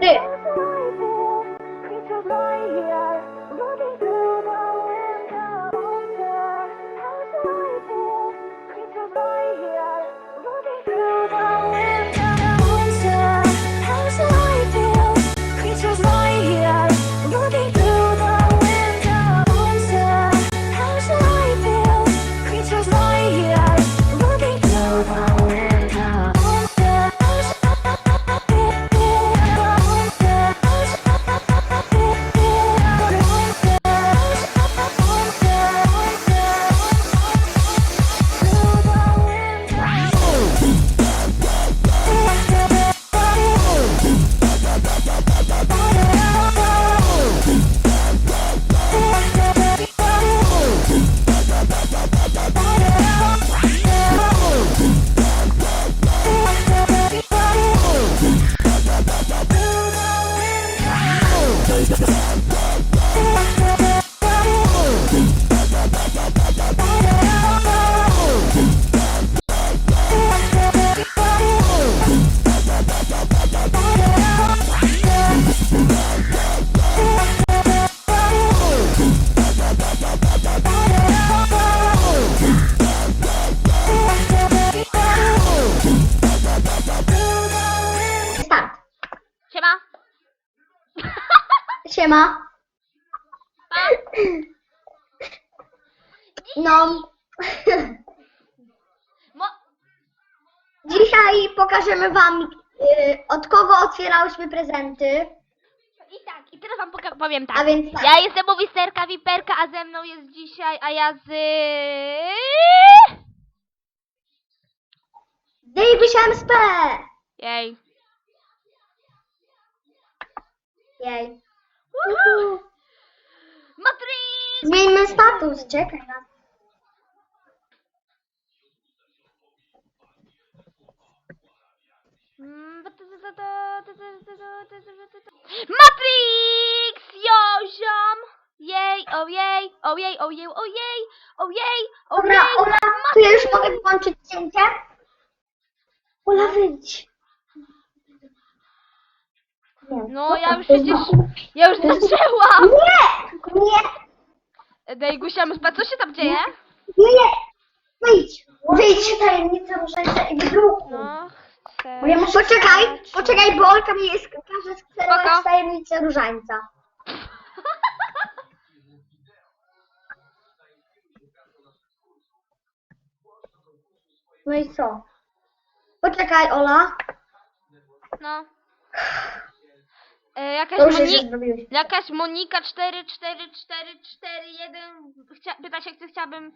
Ty. Siema. No. Dzisiaj pokażemy wam y, od kogo otwierałyśmy prezenty. I tak, i teraz wam poka- powiem tak. A więc tak. Ja jestem mowisterka, wiperka, a ze mną jest dzisiaj, a ja z... Davis MSP! Jej. Jej. Matrix! Zmieńmy status, czekaj Matrix! Joziom! Jej, ojej, ojej, ojej, ojej, ojej, Dobra, ojej, Ola, to ja już mogę włączyć cięcie? Ola, wyjdź. Nie. No ja już przecież, ja już zaczęłam! Nie! Nie! Daj Gusia, Myspa, co się tam dzieje? Nie, nie! Wyjdź! Wyjdź! Tajemnica różańca i druku. No, chcę... Bo ja muszę... Poczekaj, poczekaj, bo Olka mi jest każe Spoko. skserować tajemnicę różańca. No i co? Poczekaj, Ola. No. E, jakaś, To już jest Moni- zrobiłeś. jakaś Monika 444441 chcia- pyta się, czy chciałabym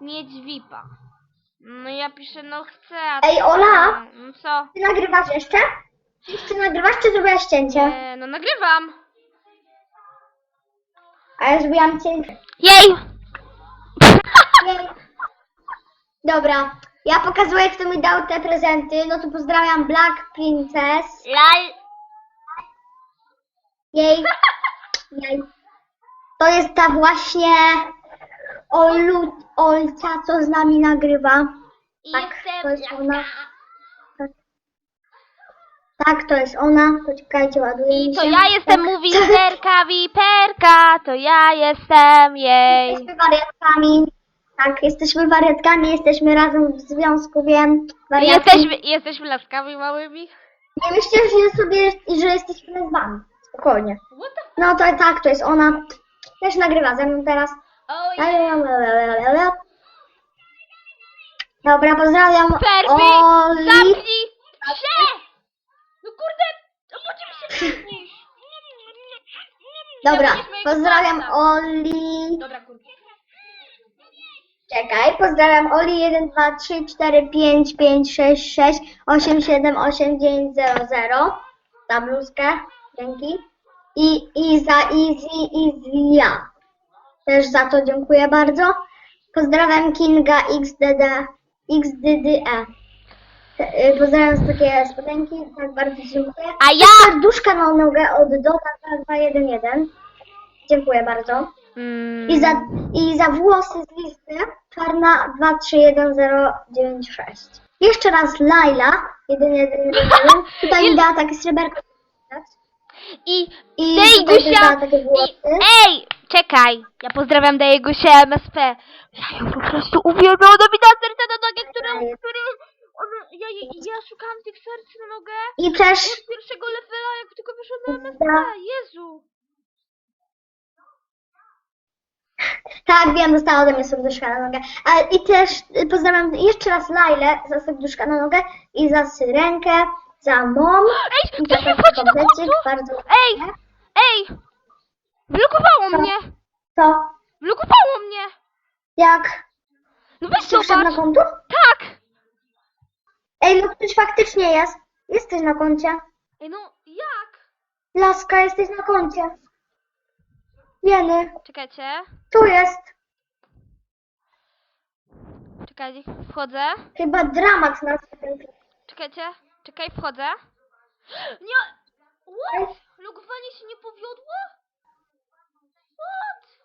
mieć VIPa. No i ja piszę, no chcę. a Ej, ty- Ola! No co? Ty nagrywasz jeszcze? Czy jeszcze nagrywasz, czy zrobiłaś cięcie? E, no nagrywam. A ja zrobiłam cięcie. Jej! Jej. Dobra, ja pokazuję, kto mi dał te prezenty. No to pozdrawiam Black Princess. Lal. Jej. Jej. To jest ta właśnie Olu, Olca, co z nami nagrywa. I Tak, to jest ona. Tak. Tak, to jest ona. Poczekajcie, ładuję I mi to się. ja jestem Tak. mówisterka, wiperka, to ja jestem jej. Jesteśmy wariatkami. Tak, jesteśmy wariatkami, jesteśmy razem w związku, wiem. Wariatki. Jesteśmy, jesteśmy laskami małymi. Nie myślcie, że sobie, że jesteśmy lesbami. Spokojnie. No to tak, to jest ona. Też nagrywa ze mną teraz. Oh yeah. Dobra, pozdrawiam Ferbi, Oli. zamknij się! No kurde, obudzi mi się przyjdziesz. Dobra, pozdrawiam. Oli. Dobra, kurde. Czekaj, pozdrawiam Oli 1, 2, 3, 4, 5, 5, 6, 6, 8, 7, 8, 9, 0, 0. Za bluzkę, dzięki. I, I za Easy, Easy ja. Też za to dziękuję bardzo. Pozdrawiam Kinga XDD, XDDE. Te- y, Pozdrawiam z takie spodenki, tak bardzo dziękuję. A ja... Serduszka na nogę od Dota 211. Dziękuję bardzo. Mm, I za, I za włosy z listy czarna 231096. Jeszcze raz Laila 1111. Tutaj mi dała takie sreberko. I I Dej tutaj też Gusia! dała takie I, włosy. ej! Czekaj! Ja pozdrawiam Gusię MSP. Ja ją po prostu uwielbiam. Ona mi da serce na nogę, które... Które ona, ja, ja szukałam tych serc na nogę I też od pierwszego levela, jak tylko wyszłam na MSP. Jezu! Tak, wiem, dostała ode mnie serduszka na nogę. A, I też y, pozdrawiam jeszcze raz Lailę za serduszka na nogę i za syrenkę, za Ej! Ktoś mi wchodzi do kontu! Bardzo Ej! Ej! Blokowało Co? mnie! Co? Blokowało mnie! Jak? No weź wszedł na zobacz! Tak! Ej, no ktoś faktycznie jest. Jesteś na koncie. Ej, no jak? Laska, jesteś na koncie. Jeny, Czekajcie. tu jest. Czekaj, wchodzę. Chyba Dramax na ten Czekajcie. Czekaj, wchodzę. Nie! What? Logowanie się nie powiodło? What?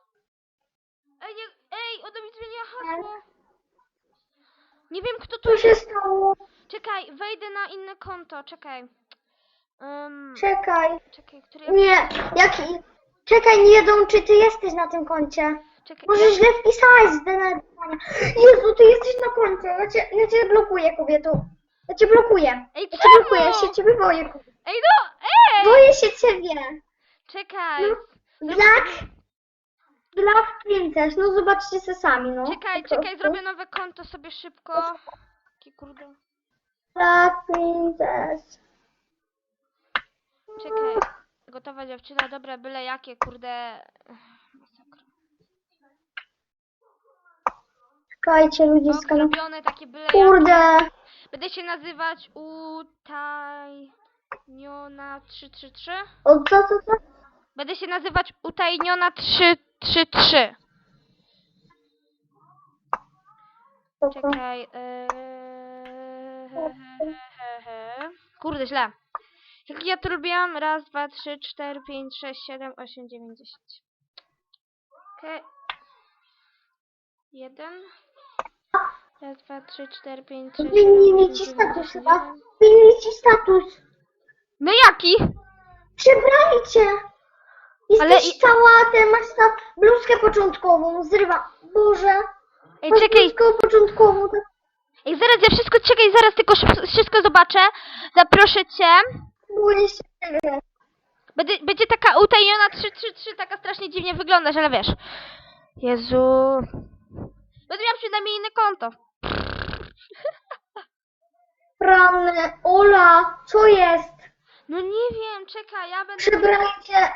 Ej, nie, ej, ona mi zmieniła hasło. Nie wiem kto tu Co się jest. stało? Czekaj, wejdę na inne konto, czekaj. Um, Czekaj. czekaj, który... Nie, jaki... Czekaj, nie wiedzą, czy ty jesteś na tym koncie. Czekaj, Może źle wpisałeś zdenerwowania. Jezu, ty jesteś na koncie. Ja cię, ja cię blokuję, kobieto. Ja cię blokuję. Ej, Ja cię blokuję, ja się ciebie boję. Ej, no, ej! Boję się ciebie. Czekaj. No, Black... Black Princess, no zobaczcie se sami, no. Czekaj, Po czekaj, prostu. zrobię nowe konto sobie szybko. Jakie kurde. Black Princess. Czekaj. Gotowa dziewczyna, dobra, byle jakie, kurde. Masakra. Czekajcie, ludziska. Ok, No. zrobione takie byle jakie. Kurde. Będę się nazywać Utajniona 333. O, co, co, co? Będę się nazywać Utajniona 333. Co, co? Czekaj. Yy... he, he, he, he. Kurde, źle. Jak ja to robiłam? Raz, dwa, trzy, cztery, pięć, sześć, siedem, osiem, dziewięć, dziesięć. Okej. Jeden. Raz, dwa, trzy, cztery, pięć, sześć, Zmienili siedem, ci osiem, dziewięć, status chyba. jeden. Zmienili ci status. No jaki? Przebrali cię. Jesteś Ale i- cała, ty masz ta bluzkę początkową, zrywa. Boże. Ej, masz czekaj. bluzkę początkową. tak Ej, zaraz ja wszystko, czekaj, zaraz tylko szyb- wszystko zobaczę. Zaproszę cię. Boję się. Będzie, będzie taka utajniona 333, taka strasznie dziwnie wyglądasz, ale wiesz. Jezu. Będę miała przynajmniej inne konto. Rany, Ola, co jest? No nie wiem, czekaj, ja będę... Przebrali cię.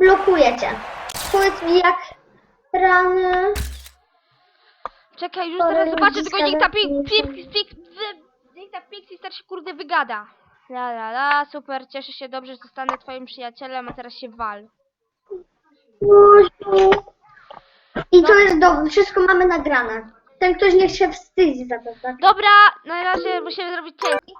Blokuję cię. Powiedz mi jak rany. Czekaj, już zaraz zobaczę, tylko niech ta Pixie Star się kurde wygada. La la la, super, cieszę się dobrze, że zostanę twoim przyjacielem, a teraz się wal. Boziu. I to jest dobre, wszystko mamy nagrane. Ten ktoś niech się wstydzi za to, tak? Dobra, na razie musimy zrobić cięcie.